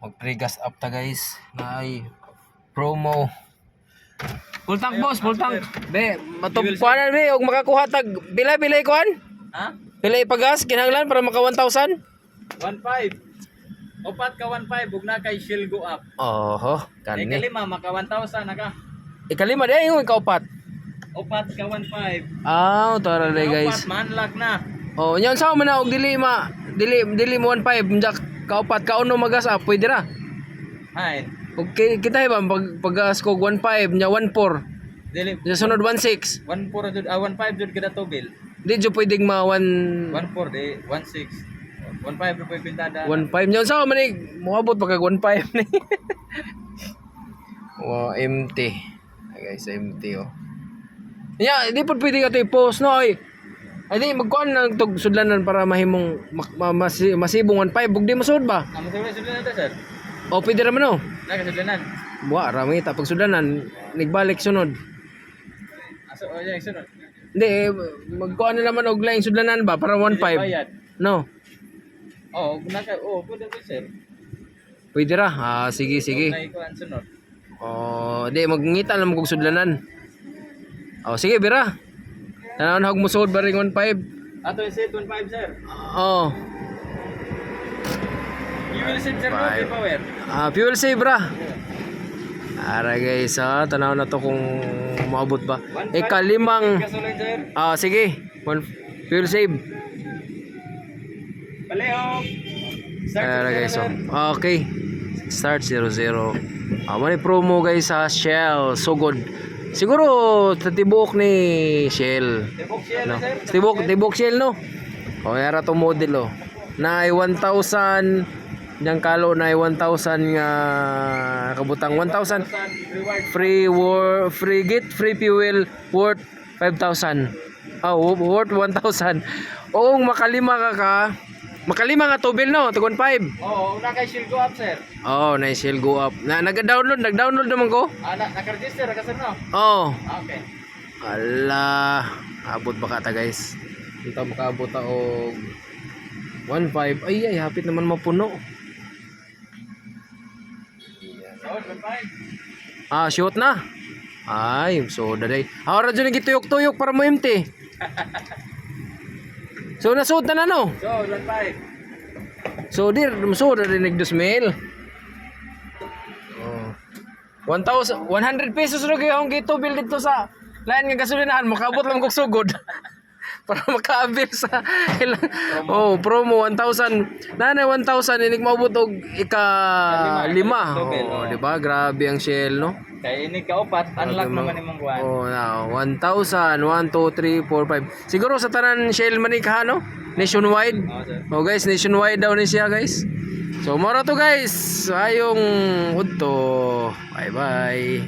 Mag pre-gas up ta guys. Na ay promo. Full tank boss, full tank. Be, matugpuanan be og makakuha tag pila pila kuan? Ha? Pila ipagas kinahanglan para maka 1,000? 1.5. Opat ka 1.5 ug na kay shield go up. Oho, kani. kalima maka 1,000 na ka. Ikalima di yung ikaupat. Opat ka 1.5. Ah, tara day guys. Opat manlak na. Oh, nyan sa man na og dili ma dili dili mo 15 njak kaupat ka uno magas up pwede ra. Hay. Okay, kita ba pag pag ko 15 nya 14. Dili Sa sunod 16. 1.4 jud ah 1.5 jud kada to bill. Di jo pwedeng ma 1 1.4 di 1.6. 1.5 na po yung pintada. 15 nyan sa man ni moabot pa kag 15 ni. wow, empty. Ay guys, empty oh. Nya, di po pwede ka to i-post no ay. Ay di magkuan lang tog sudlanan para mahimong mak- ma, masi, masibong 15 bugdi masud ba? Amo sa sudanan ta sir. O pwede ra man oh. Na ka sudanan. Buwa, rami ta pag sudanan, nagbalik sunod. Aso o yan sunod. Hindi, eh, magkuha na naman og laing sudlanan ba para 1.5. Bayad. No. Oh, naka oh pwede po sir. Pwede ra. Ah, sige, sige. Na sunod. Oh, di magngita lang kog sudlanan. Oh, sige, bira. Tanaw na og musod ba ring 1.5? Ato yung set 1.5 sir. Oh. You will set sir no power. Ah, fuel save ra. Ara guys, ah, tanaw na to kung maabot ba. Ikalimang. Ah, sige. One, fuel save. Ayan sir, guys, oh. okay. Start 00. Ah, may promo guys sa Shell. So good. Siguro tatibok ni Shell. Tibok siya No. sir. Tibok, tibok Shell no. O yara to model oh. Na ay 1,000 Diyang kalo na ay 1,000 nga kabutang 1,000 Reward. free war free git free fuel worth 5,000. Oh, worth 1,000. Oo, makalima ka ka. Makalima nga tubil no, tugon 5. Oo, una kay shield go up sir. Oh, nice shell go up. Na nag-download, nag-download naman ko. Ah, na, naka-register ka sir no? Oh. Ah, okay. Ala, abot ba kata guys? Kita makaabot ta og 1.5. Ay, ay, hapit naman mapuno. 1.5. Ah, shoot na. Ay, so daday. Ahora dyan gituyok-tuyok para mo empty. So nasuot na na no. So, 1.5. So dir, so narinig dos mil. Oh. 1,000 100 pesos ra gyud ang gito bill dito sa lain nga gasolinahan makabot lang kog sugod. para makaabil sa ilang oh promo 1,000 nanay 1,000 inig maabot og ika lima oh, di ba grabe ang Shell no Kaya ini ka upat, unlock naman ni mong kuhan. Oh, na 1,000, 1, 2, 3, 4, 5. Siguro sa tanan Shell Manik ha, no? Nationwide. Sir. Oh guys, nationwide daw ni siya guys. So, moro to guys. Ayong udto. Bye bye.